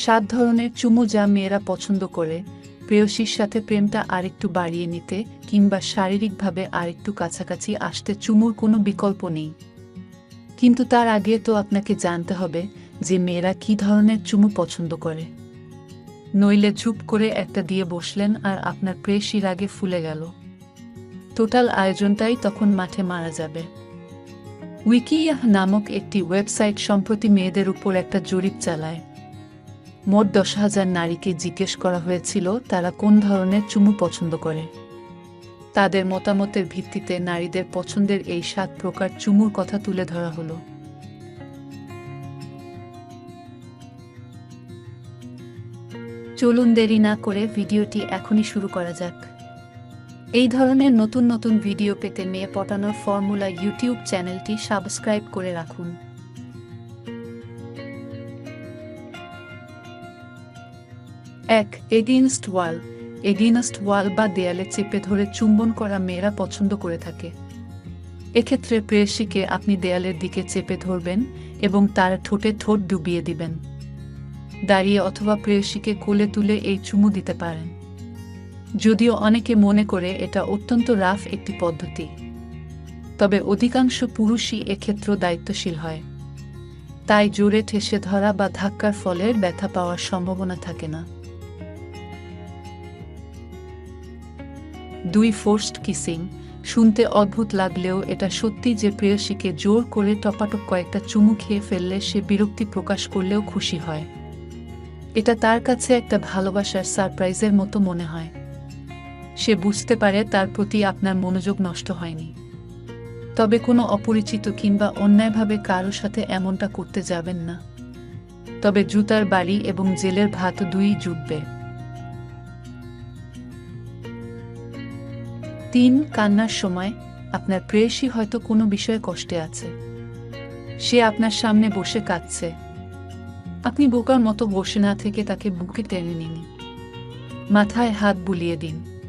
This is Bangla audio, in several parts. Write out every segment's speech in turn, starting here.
সাত ধরনের চুমু যা মেয়েরা পছন্দ করে, প্রেয়সীর সাথে প্রেমটা আরেকটু বাড়িয়ে নিতে কিংবা শারীরিকভাবে আরেকটু কাছাকাছি আসতে চুমুর কোনো বিকল্প নেই। কিন্তু তার আগে তো আপনাকে জানতে হবে যে মেয়েরা কী ধরনের চুমু পছন্দ করে। নইলে চুপ করে একটা দিয়ে বসলেন আর আপনার প্রেয়সীর আগে ফুলে গেল। টোটাল আয়োজনটাই তখন মাঠে মারা যাবে। উইকিয়াহ নামক একটি ওয়েবসাইট সম্প্রতি মেয়েদের উপর একটা জরিপ চালায়। মোট দশ হাজার নারীকে জিজ্ঞেস করা হয়েছিল, তারা কোন ধরনের চুমু পছন্দ করে। তাদের মতামতের ভিত্তিতে নারীদের পছন্দের এই সাত প্রকার চুমুর কথা তুলে ধরা হলো। চলুন দেরি না করে ভিডিওটি এখনই শুরু করা যাক। এই ধরনের নতুন নতুন ভিডিও পেতে মেয়ে পটানোর ফর্মুলা ইউটিউব চ্যানেলটি সাবস্ক্রাইব করে রাখুন। এক, এগেইনস্ট ওয়াল। এগেইনস্ট ওয়াল বা দেয়ালে চেপে ধরে চুম্বন করা মেয়েরা পছন্দ করে থাকে। এক্ষেত্রে প্রেয়সীকে আপনি দেয়ালের দিকে চেপে ধরবেন এবং তার ঠোঁটে ঠোঁট ডুবিয়ে দিবেন। দাঁড়িয়ে অথবা প্রেয়সীকে কোলে তুলে এই চুমু দিতে পারেন। যদিও অনেকে মনে করে এটা অত্যন্ত রাফ একটি পদ্ধতি। তবে অধিকাংশ পুরুষই এক্ষেত্র দায়িত্বশীল হয়। তাই জোরে ঠেসে ধরা বা ধাক্কার ফলে ব্যথা পাওয়ার সম্ভাবনা থাকে না। দুই ফোর্সড কিসিং। শুনতে অদ্ভুত লাগলেও এটা সত্যি যে প্রেয়সীকে জোর করে টপাটপ কয়েকটা চুমু খেয়ে ফেললে সে বিরক্তি প্রকাশ করলেও খুশি হয়। এটা তার কাছে একটা ভালোবাসার সারপ্রাইজের মতো মনে হয়। সে বুঝতে পারে তার প্রতি আপনার মনোযোগ নষ্ট হয়নি। তবে কোনো অপরিচিত কিংবা অন্যায়ভাবে কারও সাথে এমনটা করতে যাবেন না। তবে জুতার বাড়ি এবং জেলের ভাত দুই জুটবে। তিন কান্নার সময় আপনার প্রেয়সী হয়তো কোনো বিষয়ে কষ্টে আছে। সে আপনার সামনে বসে কাঁদছে। আপনি বোকার মতো বসে না থেকে তাকে বুকে টেনে নিন। মাথায় হাত বুলিয়ে দিন।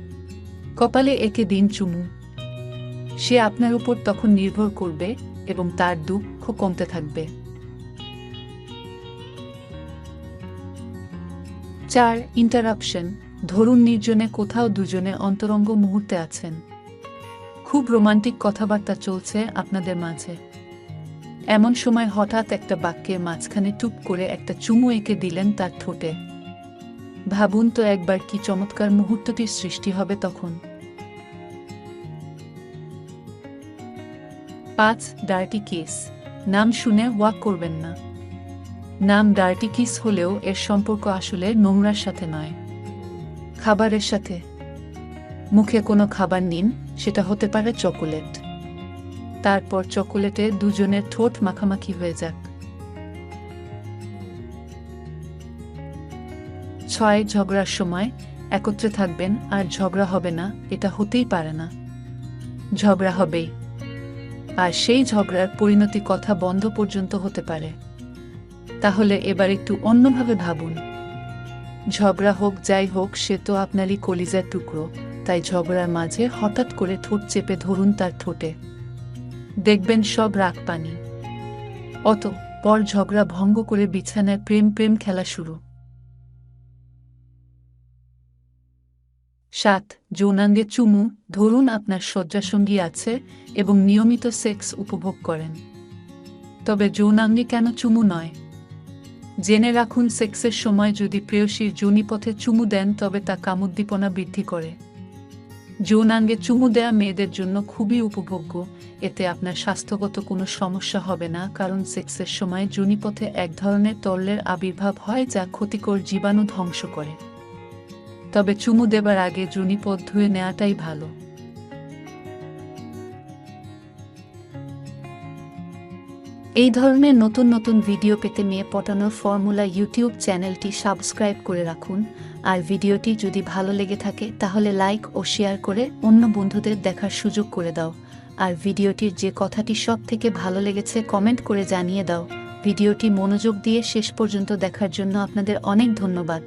কপালে একে দিন চুমু। সে আপনার উপর তখন নির্ভর করবে এবং তার দুঃখ কমতে থাকবে। চার ইন্টারাপশন ধরুন নির্জনে কোথাও দুজনে অন্তরঙ্গ মুহূর্তে আছেন। খুব রোমান্টিক কথাবার্তা চলছে আপনাদের মাঝে। এমন সময় হঠাৎ একটা বাক্যের মাঝখানে টুপ করে একটা চুমু এঁকে দিলেন তার ঠোঁটে। ভাবুন তো একবার কি চমৎকার মুহূর্তটির সৃষ্টি হবে তখন। পাঁচ, ডার্টি কিস। নাম শুনে ওয়াক করবেন না। নাম ডার্টি কিস হলেও এর সম্পর্ক আসলে নোংরার সাথে নয়। খাবারের সাথে। মুখে কোনো খাবার নিন, সেটা হতে পারে চকোলেট। তারপর চকোলেটে দুজনের ঠোঁট মাখামাখি হয়ে যাক। ছয় ঝগড়ার সময় একত্রে থাকবেন, আর ঝগড়া হবে না, এটা হতেই পারে না। ঝগড়া হবেই। আর সেই ঝগড়ার পরিণতি কথা বন্ধ পর্যন্ত হতে পারে। তাহলে এবার একটু অন্যভাবে ভাবুন। ঝগড়া হোক, যাই হোক, সে তো আপনারই কলিজার টুকরো। তাই ঝগড়ার মাঝে হঠাৎ করে ঠোঁট চেপে ধরুন তার ঠোঁটে। দেখবেন সব রাগ পানি। অত, পর ঝগড়া ভঙ্গ করে বিছানায় প্রেম প্রেম খেলা শুরু। সাত, যৌনাঙ্গে চুমু, ধরুন আপনার শয্যাসঙ্গী আছে এবং নিয়মিত সেক্স উপভোগ করেন। তবে যৌনাঙ্গে কেন চুমু নয়? জেনে রাখুন, সেক্সের সময় যদি প্রেয়সীর যোনিপথে চুমু দেন, তবে তা কামুদ্দীপনা বৃদ্ধি করে। যৌনাঙ্গে চুমু দেয়া মেয়েদের জন্য খুবই উপভোগ্য। এতে আপনার স্বাস্থ্যগত কোনো সমস্যা হবে না, কারণ সেক্সের সময় যোনিপথে এক ধরনের তরলের আবির্ভাব হয়, যা ক্ষতিকর জীবাণু ধ্বংস করে। তবে চুমু দেবার আগে যোনিপথ ধুয়ে নেওয়াটাই ভালো। এই ধরনের নতুন নতুন ভিডিও পেতে মেয়ে পটানোর ফর্মুলা ইউটিউব চ্যানেলটি সাবস্ক্রাইব করে রাখুন। আর ভিডিওটি যদি ভালো লেগে থাকে, তাহলে লাইক ও শেয়ার করে অন্য বন্ধুদের দেখার সুযোগ করে দাও। আর ভিডিওটির যে কথাটি সব থেকে ভালো লেগেছে, কমেন্ট করে জানিয়ে দাও। ভিডিওটি মনোযোগ দিয়ে শেষ পর্যন্ত দেখার জন্য আপনাদের অনেক ধন্যবাদ।